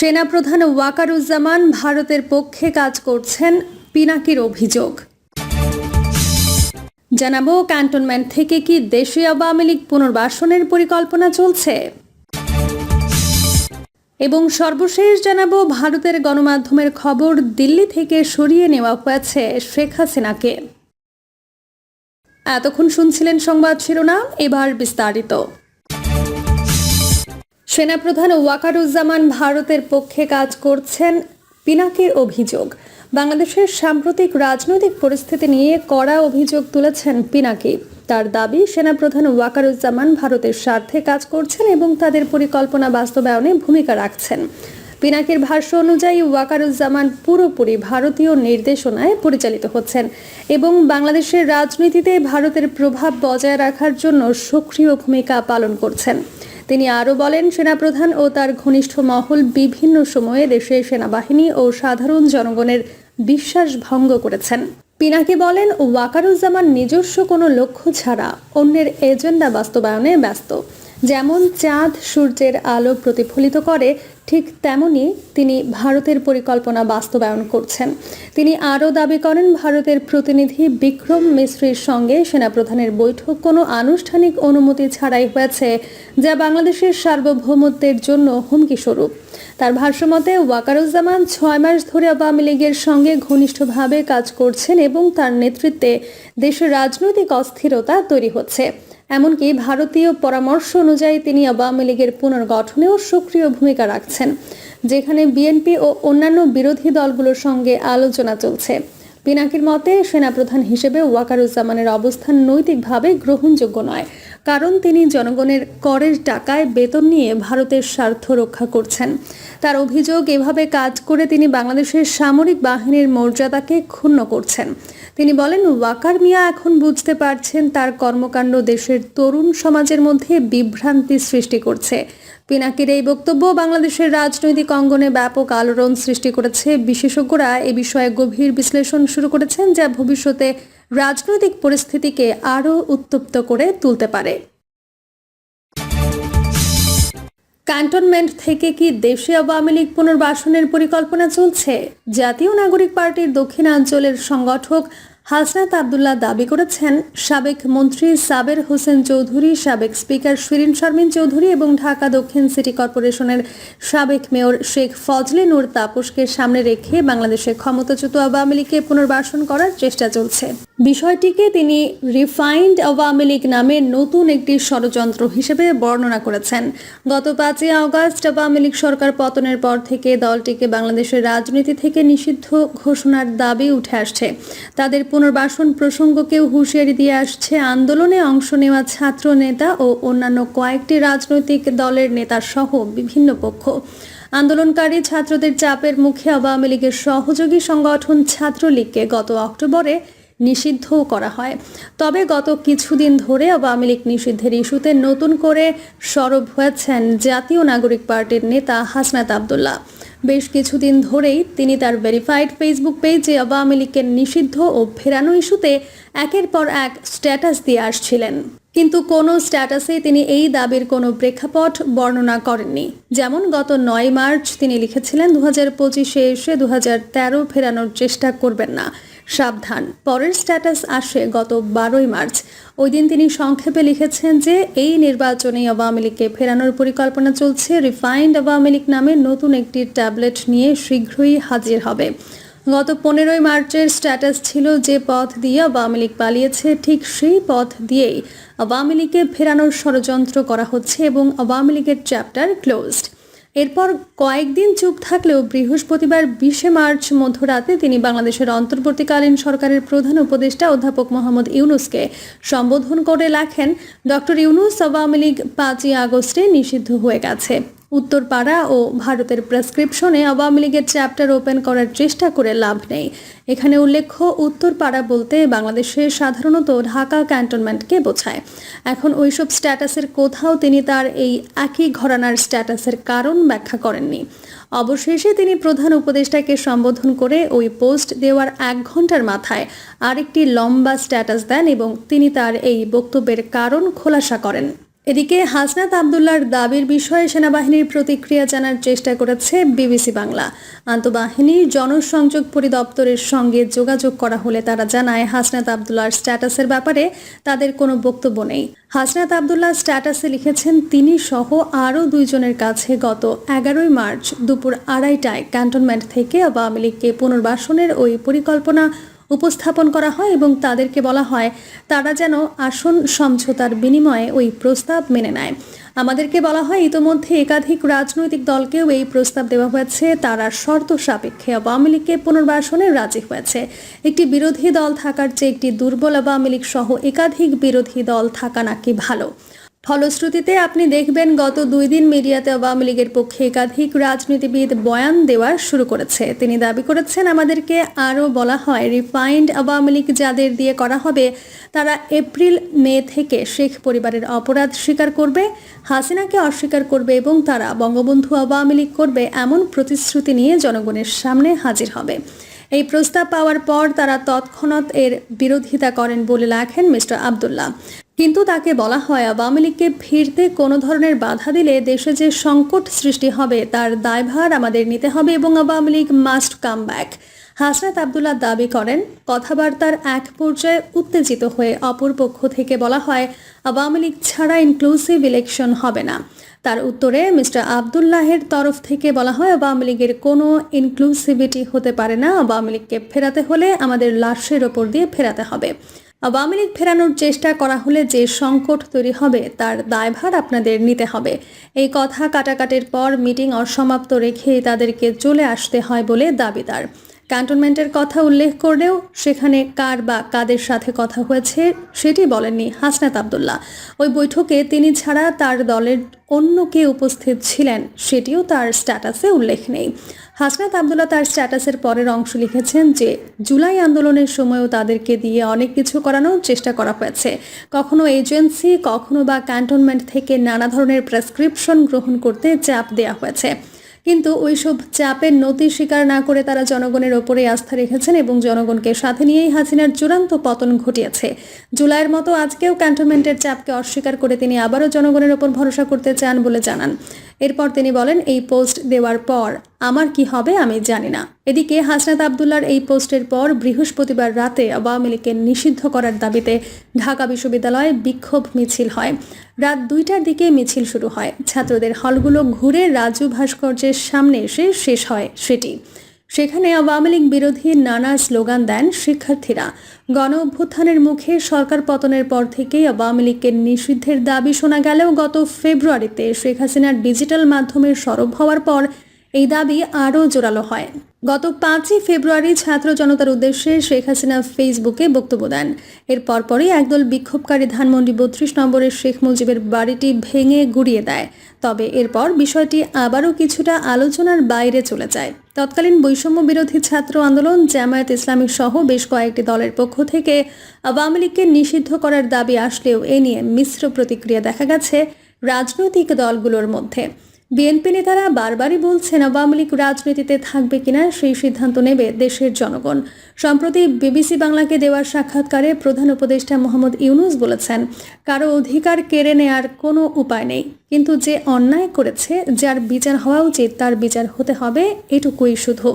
সেনাপ্রধান ওয়াকারুজ্জামান ভারতের পক্ষে কাজ করছেন পিনাকির অভিযোগ। জানাব ক্যান্টনমেন্ট থেকে কি দেশীয় আওয়ামী লীগ পুনর্বাসনের পরিকল্পনা চলছে? এবং সর্বশেষ জানাব ভারতের গণমাধ্যমের খবর দিল্লি থেকে সরিয়ে নেওয়া হয়েছে শেখ হাসিনাকে। এতক্ষণ শুনছিলেন সংবাদ শিরোনাম, এবার বিস্তারিত। সেনাপ্রধান ওয়াকারুজ্জামান ভারতের পক্ষে কাজ করছেন পিনাকির অভিযোগ। বাংলাদেশের সাম্প্রতিক রাজনৈতিক পরিস্থিতি নিয়ে কড়া অভিযোগ তুলেছেন পিনাকি। তার দাবি, সেনাপ্রধান ওয়াকারুজ্জামান ভারতের স্বার্থে কাজ করছেন এবং তাদের পরিকল্পনা বাস্তবায়নে ভূমিকা রাখছেন। পিনাকির ভাষ্য অনুযায়ী, ওয়াকারুজ্জামান পুরোপুরি ভারতীয় নির্দেশনায় পরিচালিত হচ্ছেন এবং বাংলাদেশের রাজনীতিতে ভারতের প্রভাব বজায় রাখার জন্য সক্রিয় ভূমিকা পালন করছেন। তিনি আরও বলেন, সেনাপ্রধান ও তার ঘনিষ্ঠ মহল বিভিন্ন সময়ে দেশে সেনাবাহিনী ও সাধারণ জনগণের বিশ্বাস ভঙ্গ করেছেন। পিনাকি বলেন, ওয়াকারুজ্জামান নিজস্ব কোনো লক্ষ্য ছাড়া অন্যের এজেন্ডা বাস্তবায়নে ব্যস্ত। যেমন চাঁদ সূর্যের আলো প্রতিফলিত করে, ঠিক তেমনি তিনি ভারতের পরিকল্পনা বাস্তবায়ন করছেন। তিনি আরও দাবি করেন, ভারতের প্রতিনিধি বিক্রম মিশ্রির সঙ্গে সেনাপ্রধানের বৈঠক কোনো আনুষ্ঠানিক অনুমতি ছাড়াই হয়েছে, যা বাংলাদেশের সার্বভৌমত্বের জন্য হুমকি স্বরূপ তার ভাষ্যমতে ওয়াকারুজ্জামান ছয় মাস ধরে আওয়ামী লীগের সঙ্গে ঘনিষ্ঠভাবে কাজ করছেন এবং তার নেতৃত্বে দেশের রাজনৈতিক অস্থিরতা তৈরি হচ্ছে। এমনকি ভারতীয় পরামর্শ অনুযায়ী তিনি আওয়ামী লীগের পুনর্গঠনেও সক্রিয় ভূমিকা রাখছেন, যেখানে বিএনপি ও অন্যান্য বিরোধী দলগুলোর সঙ্গে আলোচনা চলছে। পিনাকির মতে, সেনাপ্রধান হিসেবে ওয়াকারুজ্জামানের অবস্থান নৈতিকভাবে গ্রহণযোগ্য নয়, কারণ তিনি জনগণের করের টাকায় বেতন নিয়ে ভারতের স্বার্থ রক্ষা করছেন। তার অভিযোগ, এভাবে কাজ করে তিনি বাংলাদেশের সামরিক বাহিনীর মর্যাদাকে ক্ষুণ্ণ করছেন। তিনি বলেন, ওয়াকার মিয়া এখন বুঝতে পারছেন তার কর্মকাণ্ড দেশের তরুণ সমাজের মধ্যে বিভ্রান্তি সৃষ্টি করছে। পিনাকির এই বক্তব্য বাংলাদেশের রাজনৈতিক অঙ্গনে ব্যাপক আলোড়ন সৃষ্টি করেছে। বিশেষজ্ঞরা এ বিষয়ে গভীর বিশ্লেষণ শুরু করেছেন, যা ভবিষ্যতে রাজনৈতিক পরিস্থিতিকে আরও উত্তপ্ত করে তুলতে পারে। ক্যান্টনমেন্ট থেকে কি দেশে আওয়ামী লীগ পুনর্বাসনের পরিকল্পনা চলছে? জাতীয় নাগরিক পার্টির দক্ষিণাঞ্চলের সংগঠক হাসনাত আবদুল্লাহ দাবি করেছেন, সাবেক মন্ত্রী সাবের হোসেন চৌধুরী, সাবেক স্পিকার শিরিন শারমিন চৌধুরী এবং ঢাকা দক্ষিণ সিটি কর্পোরেশনের সাবেক মেয়র শেখ ফজলে নূর তাপসকে সামনে রেখে বাংলাদেশে ক্ষমতাচ্যুত আওয়ামী লীগকে পুনর্বাসন করার চেষ্টা চলছে। বিষয়টিকে তিনি রিফাইন্ড আওয়ামী লীগ নামে নতুন একটি ষড়যন্ত্র হিসেবে বর্ণনা করেছেন। গত পাঁচই আগস্ট আওয়ামী লীগ সরকার পতনের পর থেকে দলটিকে বাংলাদেশের রাজনীতি থেকে নিষিদ্ধ ঘোষণার দাবি উঠে আসছে। তাদের পুনর্বাসন প্রসঙ্গকেও হুঁশিয়ারি দিয়ে আসছে আন্দোলনে অংশ নেওয়া ছাত্র নেতা ও অন্যান্য কয়েকটি রাজনৈতিক দলের নেতা সহ বিভিন্ন পক্ষ। আন্দোলনকারী ছাত্রদের চাপের মুখে আওয়ামী লীগের সহযোগী সংগঠন ছাত্রলীগকে গত অক্টোবরে নিষিদ্ধও করা হয়। তবে গত কিছুদিন ধরে আওয়ামী লীগ নিষিদ্ধের ইস্যুতে নতুন করে সরব হয়েছেন জাতীয় নাগরিক পার্টির নেতা হাসনাত আবদুল্লাহ। বেশ কিছুদিন ধরেই তিনি তার ভেরিফাইড ফেসবুক পেজে আওয়ামী লীগের নিষিদ্ধ ও ফেরানো ইস্যুতে একের পর এক স্ট্যাটাস দিয়ে আসছিলেন। কিন্তু কোনো স্ট্যাটাসে তিনি এই দাবির কোনো প্রেক্ষাপট বর্ণনা করেননি। যেমন গত নয় মার্চ তিনি লিখেছিলেন দু হাজার পঁচিশে এসে দু তেরো ফেরানোর চেষ্টা করবেন না। সাবধান। পরের স্ট্যাটাস আসে গত বারোই মার্চ। ওই দিন তিনি সংক্ষেপে লিখেছেন যে, এই নির্বাচনে আওয়ামী লীগকে ফেরানোর পরিকল্পনা চলছে। রিফাইন্ড আওয়ামী লীগ নামে নতুন একটি ট্যাবলেট নিয়ে শীঘ্রই হাজির হবে। গত পনেরোই মার্চের স্ট্যাটাস ছিল যে পথ দিয়ে আওয়ামী লীগ পালিয়েছে, ঠিক সেই পথ দিয়েই আওয়ামী লীগকে ফেরানোর ষড়যন্ত্র করা হচ্ছে এবং আওয়ামী লীগের চ্যাপ্টার ক্লোজড। এরপর কয়েকদিন চুপ থাকলেও বৃহস্পতিবার বিশে মার্চ মধ্যরাতে তিনি বাংলাদেশের অন্তর্বর্তীকালীন সরকারের প্রধান উপদেষ্টা অধ্যাপক মোহাম্মদ ইউনুসকে সম্বোধন করে লেখেন, ডক্টর ইউনুস আওয়ামী লীগ পাঁচই আগস্টে নিষিদ্ধ হয়ে গেছে। উত্তরপাড়া ও ভারতের প্রেসক্রিপশনে আওয়ামী লীগের চ্যাপ্টার ওপেন করার চেষ্টা করে লাভ নেই। এখানে উল্লেখ্য, উত্তরপাড়া বলতে বাংলাদেশে সাধারণত ঢাকা ক্যান্টনমেন্টকে বোঝায়। এখন ওইসব স্ট্যাটাসের কোথাও তিনি তার এই একই ঘরানার স্ট্যাটাসের কারণ ব্যাখ্যা করেননি। অবশেষে তিনি প্রধান উপদেষ্টাকে সম্বোধন করে ওই পোস্ট দেওয়ার এক ঘণ্টার মাথায় আরেকটি লম্বা স্ট্যাটাস দেন এবং তিনি তার এই বক্তব্যের কারণ খোলাসা করেন। এদিকে হাসনাত আবদুল্লার দাবির বিষয়ে সেনাবাহিনীর প্রতিক্রিয়া জানার চেষ্টা করেছে বিবিসি বাংলা। আন্তঃবাহিনীর জনসংযোগ পরিদপ্তরের সঙ্গে যোগাযোগ করা হলে তারা জানায়, হাসনাত আবদুল্লার স্ট্যাটাসের ব্যাপারে তাদের কোনো বক্তব্য নেই। হাসনাত আবদুল্লাহ স্ট্যাটাসে লিখেছেন, তিনি সহ আরও দুইজনের কাছে গত এগারোই মার্চ দুপুর আড়াইটায় ক্যান্টনমেন্ট থেকে আওয়ামী লীগকে পুনর্বাসনের ওই পরিকল্পনা উপস্থাপন করা হয় এবং তাদেরকে বলা হয়, তারা যেন আসন সমঝোতার বিনিময়ে ওই প্রস্তাব মেনে নেয়। আমাদেরকে বলা হয়, ইতোমধ্যে একাধিক রাজনৈতিক দলকেও এই প্রস্তাব দেওয়া হয়েছে। তারা শর্ত সাপেক্ষে আওয়ামী লীগকে পুনর্বাসনে রাজি হয়েছে। একটি বিরোধী দল থাকার চেয়ে একটি দুর্বল আওয়ামী লীগ সহ একাধিক বিরোধী দল থাকা নাকি ভালো? ফলশ্রুতিতে আপনি দেখবেন গত দুই দিন মিডিয়াতে আওয়ামী লীগের পক্ষে একাধিক রাজনীতিবিদ বয়ান দেওয়া শুরু করেছে। তিনি দাবি করেছেন, আমাদেরকে আরও বলা হয় রিফাইন্ড আওয়ামী লীগ যাদের দিয়ে করা হবে, তারা এপ্রিল, মে থেকে শেখ পরিবারের অপরাধ স্বীকার করবে, হাসিনাকে অস্বীকার করবে এবং তারা বঙ্গবন্ধু আওয়ামী লীগ করবে এমন প্রতিশ্রুতি নিয়ে জনগণের সামনে হাজির হবে। এই প্রস্তাব পাওয়ার পর তারা তৎক্ষণাৎ এর বিরোধিতা করেন বলে লেখেন মিস্টার আবদুল্লাহ। কিন্তু তাকে বলা হয় আওয়ামী লীগকে ফিরতে কোনো ধরনের বাধা দিলে দেশে যে সংকট সৃষ্টি হবে, তার দায়ভার আমাদের নিতে হবে এবং Awami League must come back Hasnat Abdullah দাবি করেন, কথাবার্তার এক পর্যায়ে উত্তেজিত হয়ে অপর পক্ষ থেকে বলা হয়, আওয়ামী লীগ ছাড়া ইনক্লুসিভ ইলেকশন হবে না। তার উত্তরে মিস্টার আবদুল্লাহের তরফ থেকে বলা হয়, আওয়ামী লীগের কোনো ইনক্লুসিভিটি হতে পারে না। আওয়ামী লীগকে ফেরাতে হলে আমাদের লাশের ওপর দিয়ে ফেরাতে হবে। আওয়ামী লীগ ফেরানোর চেষ্টা করা হলে যে সংকট তৈরি হবে, তার দায়ভার আপনাদের নিতে হবে। এই কথা কাটাকাটির পর মিটিং অসমাপ্ত রেখে তাদেরকে চলে আসতে হয় বলে দাবিদার ক্যান্টনমেন্টের কথা উল্লেখ করলেও সেখানে কার বা কাদের সাথে কথা হয়েছে সেটি বলেননি হাসনাত আবদুল্লাহ। ওই বৈঠকে তিনি ছাড়া তার দলের অন্য কে উপস্থিত ছিলেন সেটিও তার স্ট্যাটাসে উল্লেখ নেই। হাসনাত আবদুল্লাহ তার স্ট্যাটাসের পরের অংশ লিখেছেন যে, জুলাই আন্দোলনের সময়ও তাদেরকে দিয়ে অনেক কিছু করানোর চেষ্টা করা হয়েছে। কখনো এজেন্সি, কখনো বা ক্যান্টনমেন্ট থেকে নানা ধরনের প্রেসক্রিপশন গ্রহণ করতে চাপ দেওয়া হয়েছে। কিন্তু ওইসব চাপের নতি স্বীকার না করে তারা জনগণের ওপরে আস্থা রেখেছেন এবং জনগণকে সাথে নিয়েই হাসিনার চূড়ান্ত পতন ঘটিয়েছে। জুলাইয়ের মতো আজকেও ক্যান্টনমেন্টের চাপকে অস্বীকার করে তিনি আবারও জনগণের ওপর ভরসা করতে চান বলে জানান। এরপর তিনি বলেন, এই পোস্ট দেওয়ার পর আমার কি হবে আমি জানি না। এদিকে হাসনাত আবদুল্লার এই পোস্টের পর বৃহস্পতিবার রাতে আওয়ামী লীগকে নিষিদ্ধ করার দাবিতে ঢাকা বিশ্ববিদ্যালয়ে বিক্ষোভ মিছিল হয়। রাত দুইটার দিকে মিছিল শুরু হয়। ছাত্রদের হলগুলো ঘুরে রাজু ভাস্কর্যের সামনে এসে শেষ হয় সেটি। সেখানে আওয়ামী লীগ বিরোধী নানা স্লোগান দেন শিক্ষার্থীরা। গণ অভ্যুত্থানের মুখে সরকার পতনের পর থেকেই আওয়ামী লীগের নিষিদ্ধের দাবি শোনা গেলেও গত ফেব্রুয়ারিতে শেখ হাসিনার ডিজিটাল মাধ্যমের সরব হওয়ার পর এই দাবি আরও জোরালো হয়। গত পাঁচই ফেব্রুয়ারি ছাত্র জনতার উদ্দেশ্যে শেখ হাসিনা ফেসবুকে বক্তব্য দেন। এর পরপরই একদল বিক্ষোভকারী ধানমন্ডি বত্রিশ নম্বরের শেখ মুজিবের বাড়িটি ভেঙে গুড়িয়ে দেয়। তবে এরপর বিষয়টি আবারও কিছুটা আলোচনার বাইরে চলে যায়। তৎকালীন বৈষম্য বিরোধী ছাত্র আন্দোলন জামায়াত ইসলামী সহ বেশ কয়েকটি দলের পক্ষ থেকে আওয়ামী লীগকে নিষিদ্ধ করার দাবি আসলেও এ নিয়ে মিশ্র প্রতিক্রিয়া দেখা গেছে রাজনৈতিক দলগুলোর মধ্যে। বিএনপি নেতারা বারবারই বলছেন আওয়ামী লীগ রাজনীতিতে থাকবে কিনা সেই সিদ্ধান্ত নেবে দেশের জনগণ। সম্প্রতি বিবিসি বাংলাকে দেওয়ার সাক্ষাৎকারে প্রধান উপদেষ্টা মোহাম্মদ ইউনুস বলেছেন, কারও অধিকার কেড়ে নেয়ার কোনো উপায় নেই। কিন্তু যে অন্যায় করেছে, যার বিচার হওয়া উচিত, তার বিচার হতে হবে, এটুকুই শুধু।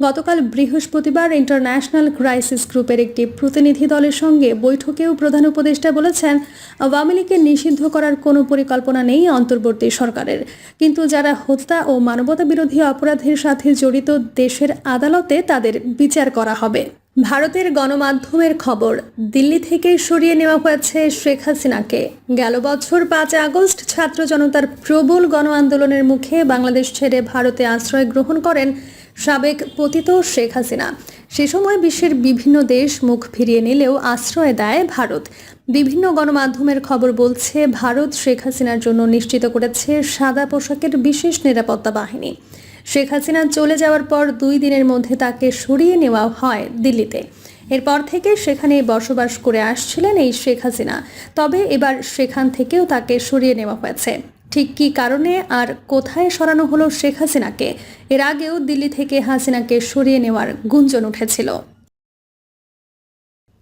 গতকাল বৃহস্পতিবার ইন্টারন্যাশনাল ক্রাইসিস গ্রুপের একটি প্রতিনিধি দলের সঙ্গে বৈঠকেও প্রধান উপদেষ্টা বলেছেন, আওয়ামী নিষিদ্ধ করার কোনো পরিকল্পনা নেই অন্তর্বর্তী সরকারের। কিন্তু যারা হত্যা ও মানবতা বিরোধী অপরাধের সাথে জড়িত দেশের আদালতে তাদের বিচার করা হবে। ভারতের গণমাধ্যমের খবর, দিল্লি থেকে সরিয়ে নেওয়া হয়েছে শেখ হাসিনাকে। গেল বছর পাঁচ আগস্ট ছাত্র জনতার প্রবল গণ আন্দোলনের মুখে বাংলাদেশ ছেড়ে ভারতে আশ্রয় গ্রহণ করেন সাবেক পতিত শেখ হাসিনা। সে সময় বিশ্বের বিভিন্ন দেশ মুখ ফিরিয়ে নিলেও আশ্রয় দেয় ভারত। বিভিন্ন গণমাধ্যমের খবর বলছে, ভারত শেখ হাসিনার জন্য নিশ্চিত করেছে সাদা পোশাকের বিশেষ নিরাপত্তা বাহিনী। শেখ হাসিনা চলে যাওয়ার পর দুই দিনের মধ্যে তাকে সরিয়ে নেওয়া হয় দিল্লিতে। এরপর থেকে সেখানে বসবাস করে আসছিলেন এই শেখ হাসিনা। তবে এবার সেখান থেকেও তাকে সরিয়ে নেওয়া হয়েছে। ঠিক কী কারণে আর কোথায় সরানো হলো শেখ হাসিনাকে? এর আগেও দিল্লি থেকে হাসিনাকে সরিয়ে নেওয়ার গুঞ্জন উঠেছিল।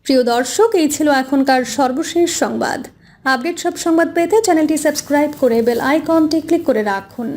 প্রিয় দর্শক, এই ছিল এখনকার সর্বশেষ সংবাদ। আপডেট সব সংবাদ পেতে চ্যানেলটি সাবস্ক্রাইব করে বেল আইকনটি ক্লিক করে রাখুন।